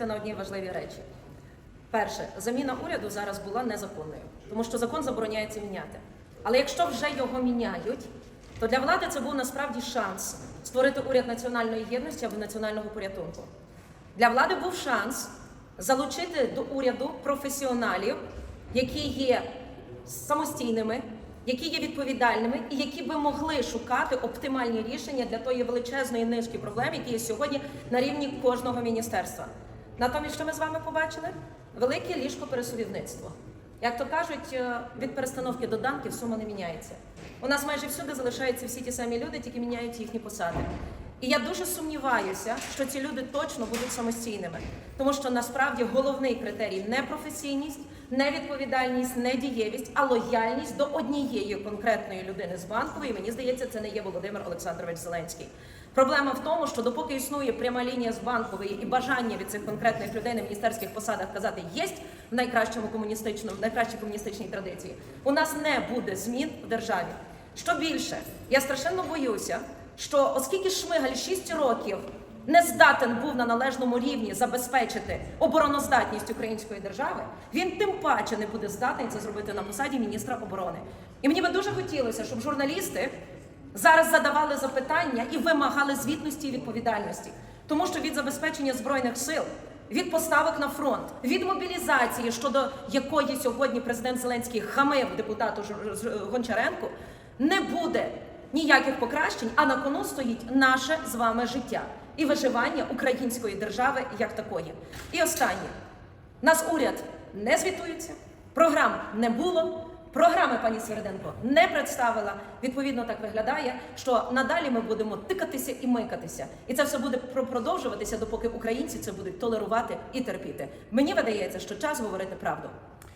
на одні важливі речі. Перше, заміна уряду зараз була незаконною, тому що закон забороняється міняти. Але якщо вже його міняють, то для влади це був насправді шанс створити уряд національної єдності або національного порятунку. Для влади був шанс залучити до уряду професіоналів, які є самостійними, які є відповідальними і які би могли шукати оптимальні рішення для тої величезної низки проблем, які є сьогодні на рівні кожного міністерства. Натомість, що ми з вами побачили? Велике ліжко пересувівництво. Як то кажуть, е, від перестановки до данків сума не міняється. У нас майже всюди залишаються всі ті самі люди, тільки міняють їхні посади. І я дуже сумніваюся, що ці люди точно будуть самостійними, тому що насправді головний критерій не професійність, не відповідальність, не дієвість, а лояльність до однієї конкретної людини з банкової. Мені здається, це не є Володимир Олександрович Зеленський. Проблема в тому, що допоки існує пряма лінія з банкової і бажання від цих конкретних людей на міністерських посадах казати єсть в найкращому комуністичному, в найкращій комуністичній традиції, у нас не буде змін в державі. Що більше, я страшенно боюся, що оскільки Шмигаль 6 років не здатен був на належному рівні забезпечити обороноздатність української держави, він тим паче не буде здатний це зробити на посаді міністра оборони. І мені би дуже хотілося, щоб журналісти зараз задавали запитання і вимагали звітності і відповідальності, тому що від забезпечення збройних сил. Від поставок на фронт, від мобілізації, щодо якої сьогодні президент Зеленський хамив депутату Гончаренку, не буде ніяких покращень, а на кону стоїть наше з вами життя і виживання української держави як такої. І останнє. Нас уряд не звітується, програм не було. Програми пані Свериденко не представила. Відповідно, так виглядає, що надалі ми будемо тикатися і микатися. І це все буде про- продовжуватися, допоки українці це будуть толерувати і терпіти. Мені видається, що час говорити правду.